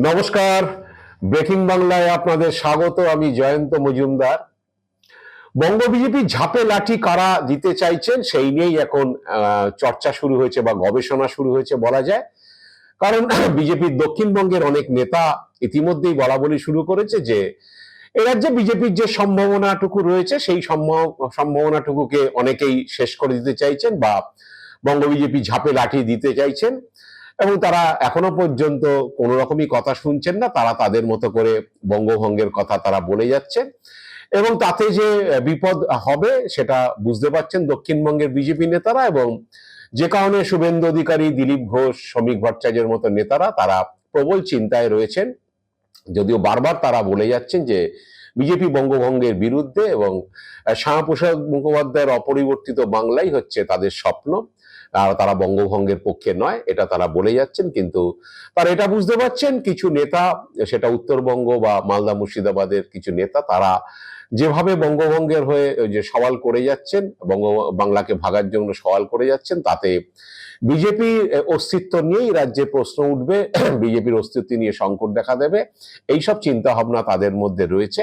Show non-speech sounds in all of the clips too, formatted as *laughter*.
নমস্কার। ব্রেকিং বাংলায় আপনাদের স্বাগত, আমি জয়ন্ত মজুমদার। বঙ্গ বিজেপি ঝাপে লাঠি কারা দিতে চাইছেন সেই নিয়েই এখন চর্চা শুরু হয়েছে বা গবেষণা শুরু হয়েছে বলা যায়। কারণ *clears throat* বিজেপির দক্ষিণবঙ্গের অনেক নেতা ইতিমধ্যেই বলা বলি শুরু করেছে যে, এ রাজ্যে বিজেপির যে সম্ভাবনাটুকু রয়েছে, সেই সম্ভাব- সম্ভাবনাটুকুকে অনেকেই শেষ করে দিতে চাইছেন বা বঙ্গ বিজেপি ঝাপে লাঠি দিতে চাইছেন। এবং তারা এখনও পর্যন্ত কোনো রকমই কথা শুনছেন না, তারা তাদের মতো করে বঙ্গভঙ্গের কথা তারা বলে যাচ্ছে। এবং তাতে যে বিপদ হবে সেটা বুঝতে পারছেন দক্ষিণবঙ্গের বিজেপি নেতারা এবং যে কারণে শুভেন্দু অধিকারী, দিলীপ ঘোষ, শ্রমিক ভট্টাচার্যের মতো নেতারা তারা প্রবল চিন্তায় রয়েছেন। যদিও বারবার তারা বলে যাচ্ছেন যে বিজেপি বঙ্গভঙ্গের বিরুদ্ধে এবং শ্যামাপ্রসাদ মুখোপাধ্যায়ের অপরিবর্তিত বাংলাই হচ্ছে তাদের স্বপ্ন। তারা বঙ্গভঙ্গের পক্ষে নয়, এটা তারা বলে যাচ্ছেন, কিন্তু তারা এটা বুঝতে পারছেন, কিছু নেতা, সেটা উত্তরবঙ্গ বা মালদা মুর্শিদাবাদের কিছু নেতা, তারা যেভাবে বঙ্গভঙ্গের হয়ে যে সওয়াল করে যাচ্ছেন বঙ্গ বাংলাকে ভাগার জন্য সওয়াল করে যাচ্ছেন, তাতে বিজেপির অস্তিত্ব নিয়েই রাজ্যে প্রশ্ন উঠবে, বিজেপির অস্তিত্ব নিয়ে সংকট দেখা দেবে, এইসব চিন্তা ভাবনা তাদের মধ্যে রয়েছে।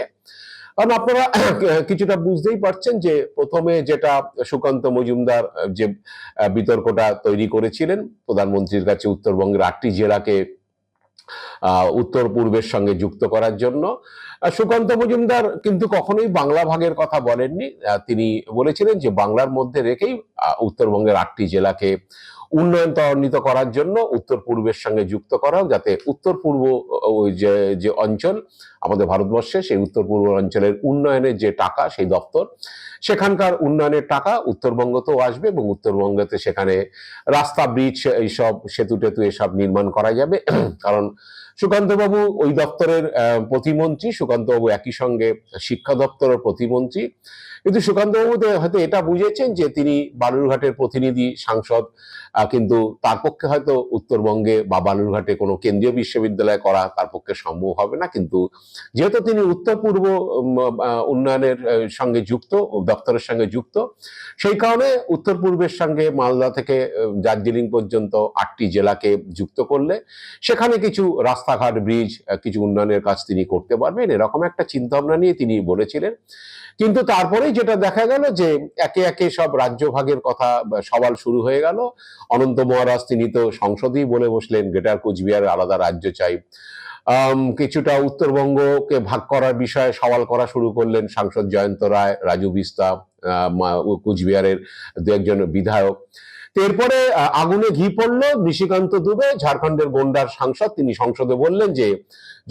কারণ আপনারা *coughs* কিছুটা বুঝতেই পারছেন যে প্রথমে যেটা সুকান্ত মজুমদার যে বিতর্কটা তৈরি করেছিলেন, প্রধানমন্ত্রীর কাছে উত্তরবঙ্গের আটটি জেলাকে উত্তর পূর্বের সঙ্গে যুক্ত করার জন্য। সুকান্ত মজুমদার কিন্তু কখনোই বাংলা ভাগের কথা বলেননি। তিনি বলেছিলেন যে বাংলার মধ্যে রেখেই উত্তরবঙ্গের আটটি জেলাকে উন্নয়ন ত্বরান্বিত করার জন্য উত্তর পূর্বের সঙ্গে যুক্ত করা যাতে উত্তর পূর্ব যে যে অঞ্চল, আমাদের ভারতবর্ষে সেই উত্তর পূর্ব অঞ্চলের উন্নয়নের যে টাকা, সেই দপ্তর, সেখানকার উন্নয়নের টাকা উত্তরবঙ্গতেও আসবে এবং উত্তরবঙ্গতে সেখানে রাস্তা ব্রিজ এইসব সেতু টেতু এসব নির্মাণ করা যাবে। কারণ সুকান্তবাবু ওই দপ্তরের প্রতিমন্ত্রী, সুকান্তবাবু একই সঙ্গে শিক্ষা দপ্তরের প্রতিমন্ত্রী। কিন্তু সুকান্তবাবু হয়তো এটা বুঝেছেন যে তিনি বালুরঘাটের প্রতিনিধি, সাংসদ কিন্তু তার পক্ষে হয়তো উত্তরবঙ্গে বা বালুরঘাটে কোনো কেন্দ্রীয় বিশ্ববিদ্যালয় করা তার পক্ষে সম্ভব হবে না। কিন্তু যেহেতু তিনি উত্তর পূর্ব উন্নয়নের সঙ্গে যুক্ত দপ্তরের সঙ্গে যুক্ত, সেই কারণে উত্তর পূর্বের সঙ্গে মালদা থেকে দার্জিলিং পর্যন্ত আটটি জেলাকে যুক্ত করলে সেখানে কিছু রাস্তাঘাট, ব্রিজ কিছু উন্নয়নের কাজ তিনি করতে পারবেন। এরকম একটা চিন্তা ভাবনা নিয়ে তিনি বলেছিলেন। কিন্তু তারপরেই যেটা দেখা গেল যে একে একে সব রাজ্য ভাগের কথা সওয়াল শুরু হয়ে গেল। অনন্ত মহারাজ তিনি তো সংসদেই বলে বসলেন, গ্রেটার কোচবিহার আলাদা রাজ্য চাই। কিছুটা উত্তরবঙ্গকে ভাগ করার বিষয়ে সওয়াল করা শুরু করলেন সাংসদ জয়ন্ত রায়, রাজু বিস্তা কুচবিহারের দু একজন বিধায়ক। এরপরে আগুনে ঘি পড়ল, নিশিকান্ত দুবে, ঝাড়খণ্ডের গোন্ডার সাংসদ তিনি সংসদে বললেন যে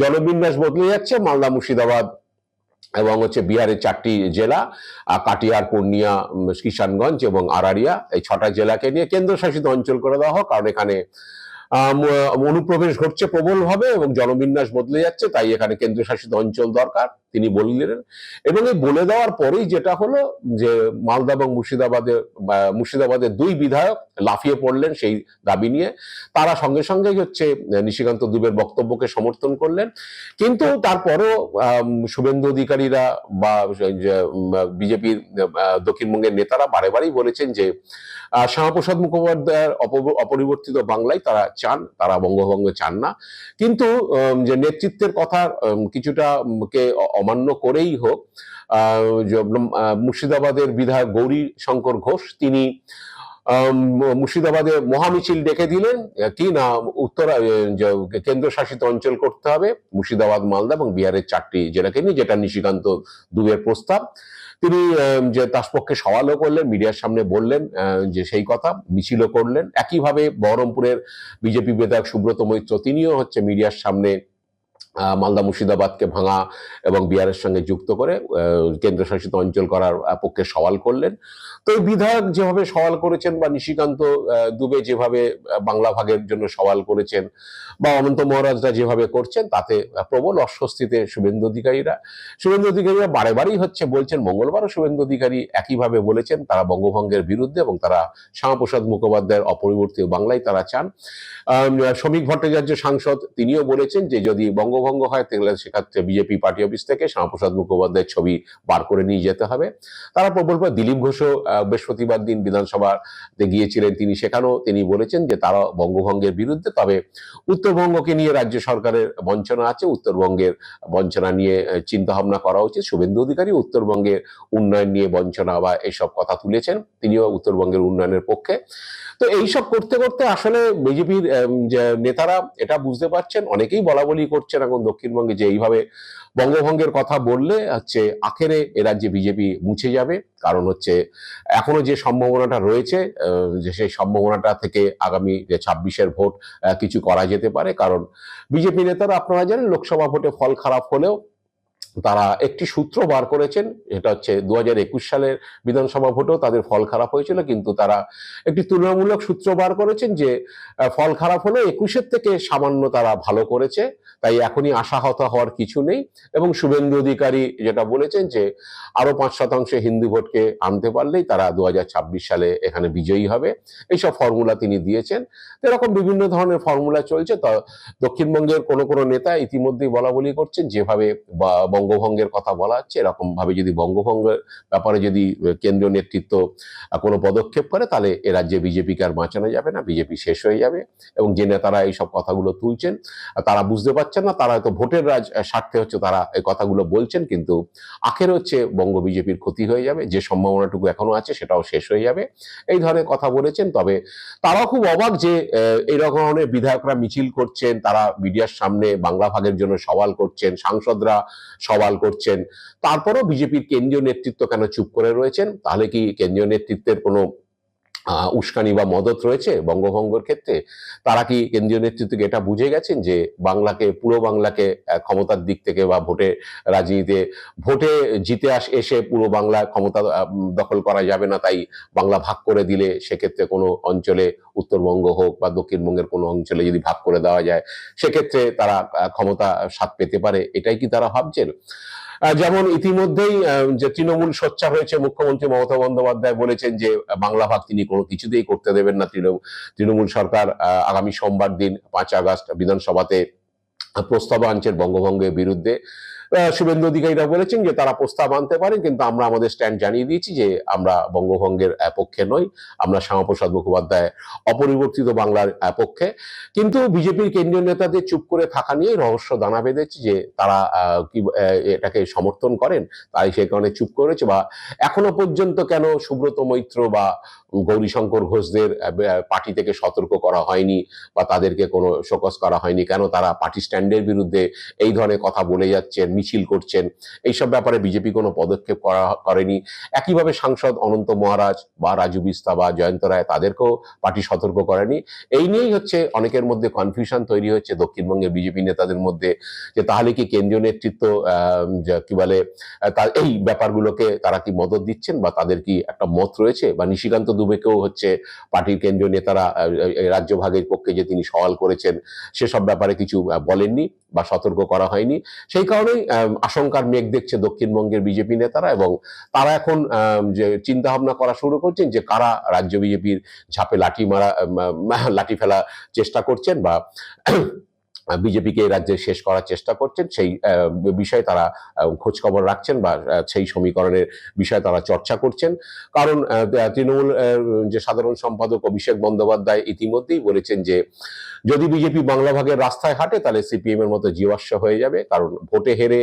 জলবিন্যাস বদলে যাচ্ছে, মালদা মুর্শিদাবাদ এবং হচ্ছে বিহারের চারটি জেলা কাটিয়ার, পূর্ণিয়া কিষানগঞ্জ এবং আরারিয়া এই ছটা জেলাকে নিয়ে কেন্দ্রশাসিত অঞ্চল করে দেওয়া হোক। কারণ এখানে অনুপ্রবেশ ঘটছে প্রবলভাবে এবং জনবিন্যাস বদলে যাচ্ছে, তাই এখানে কেন্দ্রশাসিত অঞ্চল দরকার। তিনি বললেন এবং এই বলে দেওয়ার পরেই যেটা হলো যে মালদা এবং মুর্শিদাবাদের বা মুর্শিদাবাদের দুই বিধায়ক লাফিয়ে পড়লেন সেই দাবি নিয়ে। তারা সঙ্গে সঙ্গে হচ্ছে নিশিকান্ত দুবের বক্তব্যকে সমর্থন করলেন। কিন্তু তারপরেও শুভেন্দু অধিকারীরা বা বিজেপির দক্ষিণবঙ্গের নেতারা বারে বারেই বলেছেন যে শ্যামাপ্রসাদ মুখোপাধ্যায়ের অপরিবর্তিত বাংলায় তারা চান, তারা বঙ্গভঙ্গ চান না। কিন্তু যে নেতৃত্বের কথা কিছুটা কে অমান্য করেই হোক মুর্শিদাবাদের বিধায়ক গৌরী শঙ্কর ঘোষ, তিনি মুর্শিদাবাদে মহামিছিল ডেকে দিলেন কি না, উত্তর কেন্দ্রশাসিত অঞ্চল করতে হবে, মুর্শিদাবাদ, মালদা এবং বিহারের চারটি জেলাকে নিয়ে, যেটা নিশিকান্ত দুবের প্রস্তাব। তিনি যে তার পক্ষে সওয়ালও করলেন, মিডিয়ার সামনে বললেন যে, সেই কথা, মিছিলও করলেন। একইভাবে বহরমপুরের বিজেপি বিধায়ক সুব্রত মৈত্র, তিনিও হচ্ছে মিডিয়ার সামনে মালদা মুর্শিদাবাদকে ভাঙা এবং বিহারের সঙ্গে যুক্ত করে কেন্দ্রশাসিত অঞ্চল করার পক্ষে সওয়াল করলেন। তো বিধায়ক যেভাবে সওয়াল করেছেন বা নিশিকান্ত দুবে যেভাবে বাংলা ভাগের জন্য সওয়াল করেছেন বা অনন্ত মহারাজরা যেভাবে করছেন, তাতে প্রবল অস্বস্তিতে শুভেন্দু অধিকারীরা শুভেন্দু অধিকারীরা বারে বারেই হচ্ছে বলছেন, মঙ্গলবারও শুভেন্দু অধিকারী একইভাবে বলেছেন, তারা বঙ্গভঙ্গের বিরুদ্ধে এবং তারা শ্যামাপ্রসাদ মুখোপাধ্যায়ের অপরিবর্তিত বাংলায় তারা চান। শ্রমিক ভট্টাচার্য সাংসদ তিনিও বলেছেন যে যদি বঙ্গ বঙ্গভঙ্গ হয় তাহলে সেক্ষেত্রে বিজেপি পার্টি অফিস থেকে শ্যামাপ্রসাদ মুখোপাধ্যায়ের ছবি বার করে নিয়ে যেতে হবে। তারা প্রবল দিলীপ আহ, বৃহস্পতিবার দিন বিধানসভাতে গিয়েছিলেন তিনি। সেখানেও তিনি বলেছেন যে তারা বঙ্গভঙ্গের বিরুদ্ধে তবে উত্তরবঙ্গকে নিয়ে রাজ্য সরকারের বঞ্চনা আছে। উত্তরবঙ্গের বঞ্চনা নিয়ে চিন্তা ভাবনা করা উচিত। শুভেন্দু অধিকারী উত্তরবঙ্গের উন্নয়ন নিয়ে বঞ্চনা বা এইসব কথা তুলেছেন। তিনিও উত্তরবঙ্গের উন্নয়নের পক্ষে। তো এইসব করতে করতে আসলে বিজেপির যে নেতারা এটা বুঝতে পারছেন। অনেকেই বলা বলি করছেন এখন দক্ষিণবঙ্গে যে এইভাবে বঙ্গভঙ্গের কথা বললে হচ্ছে আখেরে এ রাজ্যে বিজেপি মুছে যাবে। কারণ হচ্ছে এখনও যে সম্ভাবনাটা রয়েছে যে সেই সম্ভাবনাটা থেকে আগামী যে ছাব্বিশের ভোট কিছু করা যেতে পারে। কারণ বিজেপি নেতারা আপনারা জানেন, লোকসভা ভোটে ফল খারাপ হলেও তারা একটি সূত্র বার করেছেন, এটা হচ্ছে দু হাজার একুশ সালের বিধানসভা ভোটেও তাদের ফল খারাপ হয়েছিল, কিন্তু তারা একটি তুলনামূলক সূত্র বার করেছেন যে ফল খারাপ হলে একুশের থেকে সামান্য তারা ভালো করেছে, তাই এখনই আশাহত হওয়ার কিছু নেই। এবং শুভেন্দু অধিকারী যেটা বলেছেন যে আরও পাঁচ শতাংশে হিন্দু ভোটকে আনতে পারলেই তারা দু হাজার ছাব্বিশ সালে এখানে বিজয়ী হবে। এইসব ফর্মুলা তিনি দিয়েছেন। এরকম বিভিন্ন ধরনের ফর্মুলা চলছে। তা দক্ষিণবঙ্গের কোনো কোনো নেতা ইতিমধ্যেই বলা বলি করছেন, যেভাবে বঙ্গভঙ্গের কথা বলা হচ্ছে এরকম ভাবে যদি বঙ্গভঙ্গের ব্যাপারে যদি কেন্দ্রীয় নেতৃত্ব কোনো পদক্ষেপ করে, তাহলে এ রাজ্যে বিজেপিকে আর বাঁচানো যাবে না, বিজেপি শেষ হয়ে যাবে। এবং যে নেতারা এইসব কথাগুলো তুলছেন তারা বুঝতে পারছেন না, তারা হয়তো ভোটের রাজ স্বার্থে হচ্ছে তারা এই কথাগুলো বলছেন, কিন্তু আখের হচ্ছে বঙ্গ বিজেপির ক্ষতি হয়ে যাবে, যে সম্ভাবনাটুকু এখনও আছে সেটাও শেষ হয়ে যাবে। এই ধরনের কথা বলেছেন, তবে তারাও খুব অবাক যে এই ধরনের বিধায়করা মিছিল করছেন, তারা মিডিয়ার সামনে বাংলা ভাগের জন্য সওয়াল করছেন, সাংসদরা সওয়াল করছেন। তারপরও বিজেপির কেন্দ্রীয় নেতৃত্ব কেন চুপ করে রয়েছেন? তাহলে কি কেন্দ্রীয় নেতৃত্বের কোনো উস্কানি বা মদত রয়েছে বঙ্গভঙ্গর ক্ষেত্রে, তারা কি কেন্দ্রীয় নেতৃত্বকে এটা বুঝে গেছেন যে বাংলাকে, পুরো বাংলাকে ক্ষমতার দিক থেকে বা ভোটে রাজনীতিতে, ভোটে জিতে আস, এসে পুরো বাংলা ক্ষমতা দখল করা যাবে না, তাই বাংলা ভাগ করে দিলে সেক্ষেত্রে কোনো অঞ্চলে, উত্তরবঙ্গ হোক বা দক্ষিণবঙ্গের কোনো অঞ্চলে যদি ভাগ করে দেওয়া যায়, সেক্ষেত্রে তারা ক্ষমতা স্বাদ পেতে পারে, এটাই কি তারা ভাবছেন? যেমন ইতিমধ্যেই যে তৃণমূল সোচ্চার হয়েছে, মুখ্যমন্ত্রী মমতা বন্দ্যোপাধ্যায় বলেছেন যে, বাংলা ভাগ তিনি কোনো কিছুতেই করতে দেবেন না। তৃণমূল সরকার আগামী সোমবার দিন পাঁচ আগস্ট বিধানসভাতে প্রস্তাব আনছেন বঙ্গভঙ্গের বিরুদ্ধে। শুভেন্দু অধিকারীরা বলেছেন যে তারা প্রস্তাব আনতে পারেন, কিন্তু আমরা আমাদের স্ট্যান্ড জানিয়ে দিয়েছি যে আমরা বঙ্গভঙ্গের পক্ষে নই, আমরা শ্যামাপ্রসাদ মুখোপাধ্যায় অপরিবর্তিত বাংলার পক্ষে কিন্তু বিজেপির কেন্দ্রীয় নেতাদের চুপ করে থাকা নিয়ে রহস্য দানা বেঁধেছে যে তারা কি এটাকে সমর্থন করেন, তাই সে কারণে চুপ করেছে বা এখনও পর্যন্ত কেন সুব্রত মৈত্র বা গৌরীশঙ্কর ঘোষদের পার্টি থেকে সতর্ক করা হয়নি বা তাদেরকে কোনো শোকস করা হয়নি, কেন তারা পার্টি স্ট্যান্ডের বিরুদ্ধে এই ধরনের কথা বলে যাচ্ছেন মিছিল করছেন। এইসব ব্যাপারে বিজেপি কোনো পদক্ষেপ করা, করেনি। একইভাবে সাংসদ অনন্ত মহারাজ বা রাজু বিস্তা বা জয়ন্ত রায় তাদেরকেও পার্টি সতর্ক করেনি। এই নিয়েই হচ্ছে অনেকের মধ্যে কনফিউশন তৈরি হচ্ছে দক্ষিণবঙ্গের বিজেপি নেতাদের মধ্যে যে তাহলে কি কেন্দ্রীয় নেতৃত্ব কি বলে এই ব্যাপারগুলোকে তারা কি মদত দিচ্ছেন বা তাদের কি একটা মত রয়েছে? বা নিশিকান্ত দুবেকেও হচ্ছে পার্টির কেন্দ্রীয় নেতারা রাজ্য ভাগের পক্ষে যে তিনি সওয়াল করেছেন, সেসব ব্যাপারে কিছু বলেননি বা সতর্ক করা হয়নি। সেই কারণেই আশঙ্কার মেঘ দেখছে দক্ষিণবঙ্গের বিজেপি নেতারা এবং তারা এখন যে চিন্তা ভাবনা করা শুরু করছেন যে কারা রাজ্য বিজেপির ঝাপে লাঠি মারা লাঠি ফেলা চেষ্টা করছেন বা বিজেপিকে রাজ্যে শেষ করার চেষ্টা করছেন, সেই বিষয়ে তারা খোঁজ খবর রাখছেন বা সেই সমীকরণের বিষয়ে তারা চর্চা করছেন। কারণ তৃণমূল যে সাধারণ সম্পাদক অভিষেক বন্দ্যোপাধ্যায় ইতিমধ্যেই বলেছেন যে, যদি বিজেপি বাংলা ভাগের রাস্তায় হাঁটে, তাহলে সিপিএম এর মতো জীবাশ্ম হয়ে যাবে। কারণ ভোটে হেরে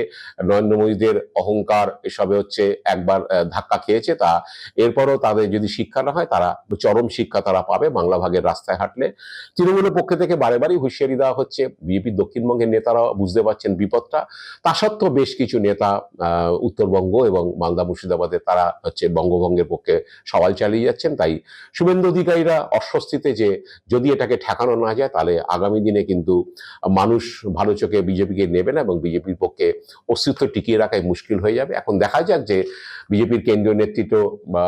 নরেন্দ্র মোদীদের অহংকার এসবে হচ্ছে একবার ধাক্কা খেয়েছে তা। এরপরও তাদের যদি শিক্ষা না হয়, তারা চরম শিক্ষা তারা পাবে বাংলা ভাগের রাস্তায় হাঁটলে। তৃণমূলের পক্ষ থেকে বারে বারেই হুঁশিয়ারি দেওয়া হচ্ছে বিজেপির দক্ষিণবঙ্গের নেতারাও বুঝতে পারছেন বিপদটা। তা সত্ত্বেও বেশ কিছু নেতা উত্তরবঙ্গ এবং মালদা, মুর্শিদাবাদে তারা হচ্ছে বঙ্গভঙ্গের পক্ষে সওয়াল চালিয়ে যাচ্ছেন। তাই শুভেন্দু অধিকারীরা অস্বস্তিতে যে যদি এটাকে ঠেকানো না যায়, তাহলে আগামী দিনে কিন্তু মানুষ ভালো চোখে বিজেপিকে নেবে না এবং বিজেপির পক্ষে অস্তিত্ব টিকিয়ে রাখাই মুশকিল হয়ে যাবে। এখন দেখা যাক যে বিজেপির কেন্দ্রীয় নেতৃত্ব, বা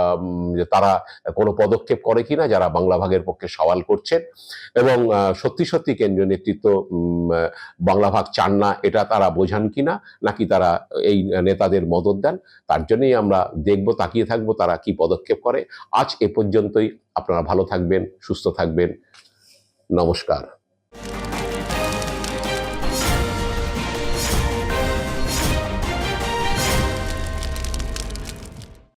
তারা কোনো পদক্ষেপ করে কিনা, যারা বাংলা ভাগের পক্ষে সওয়াল করছেন এবং সত্যি সত্যি কেন্দ্রীয় নেতৃত্ব বাংলা ভাগ চান না, এটা তারা বোঝান কি না নাকি তারা এই নেতাদের মদত দেন, তার জন্যই আমরা দেখব, তাকিয়ে থাকব, তারা কি পদক্ষেপ করে। আজ এ পর্যন্তই, আপনারা ভালো থাকবেন, সুস্থ থাকবেন। নমস্কার।